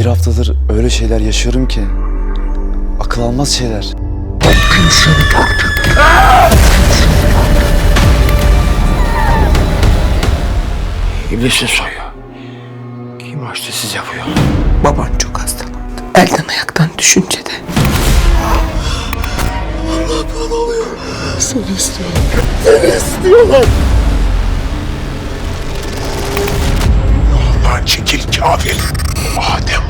Bir haftadır öyle şeyler yaşıyorum ki. Akıl almaz şeyler. İblisin soyu. Kim açtı size bu yolu? Baban çok hastalandı. Elden ayaktan düşünce de. Lan çekil kafir. Adem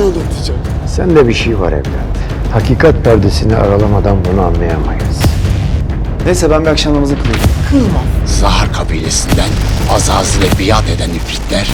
sığınırım. Sende bir şey var evlat. Hakikat perdesini aralamadan bunu anlayamayız. Neyse ben bir akşam namazı kılayım. Zahar kabilesinden Azazil'e biat eden ifritler.